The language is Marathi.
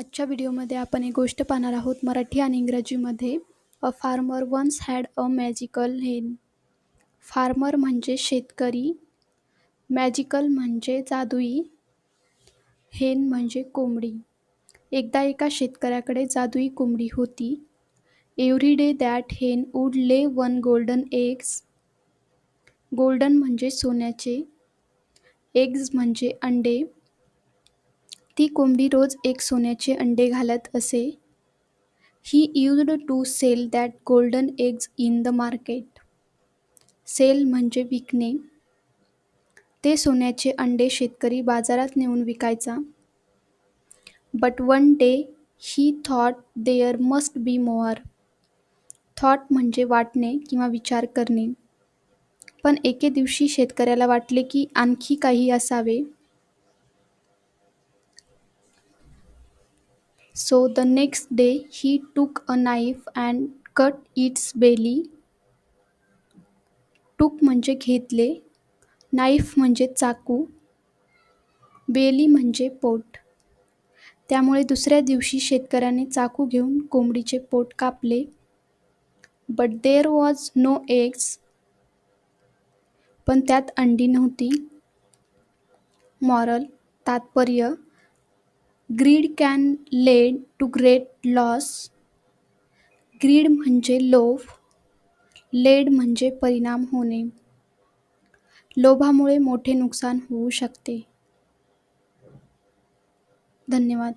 आजच्या व्हिडिओमध्ये आपण एक गोष्ट पाहणार आहोत. मराठी आणि इंग्रजीमध्ये a farmer once had a magical hen. Farmer म्हणजे शेतकरी मॅजिकल म्हणजे जादुई हेन म्हणजे कोंबडी. एकदा एका शेतकऱ्याकडे जादुई कोंबडी होती. Every day that hen would lay one golden eggs. Golden म्हणजे सोन्याचे. एग्ज म्हणजे अंडे. ती कोंबडी रोज एक सोन्याचे अंडे घालत असे. He used to sell that golden eggs in the market sell म्हणजे विकणे. ते सोन्याचे अंडे शेतकरी बाजारात नेऊन विकायचा. But one day he thought there must be more thought म्हणजे वाटणे किंवा विचार करणे. पण एके दिवशी शेतकऱ्याला वाटले की आणखी काही असावे. So the next day he took a knife and cut its belly took म्हणजे घेतले नाईफ म्हणजे चाकू बेली म्हणजे पोट. त्यामुळे दुसऱ्या दिवशी शेतकऱ्याने चाकू घेऊन कोंबडीचे पोट कापले. But there was no eggs पण त्यात अंडी नव्हती. मॉरल तात्पर्य greed can lead to great loss. Greed म्हणजे लोभ, लेड म्हणजे परिणाम होणे. लोभामुळे मोठे नुकसान होऊ शकते. धन्यवाद.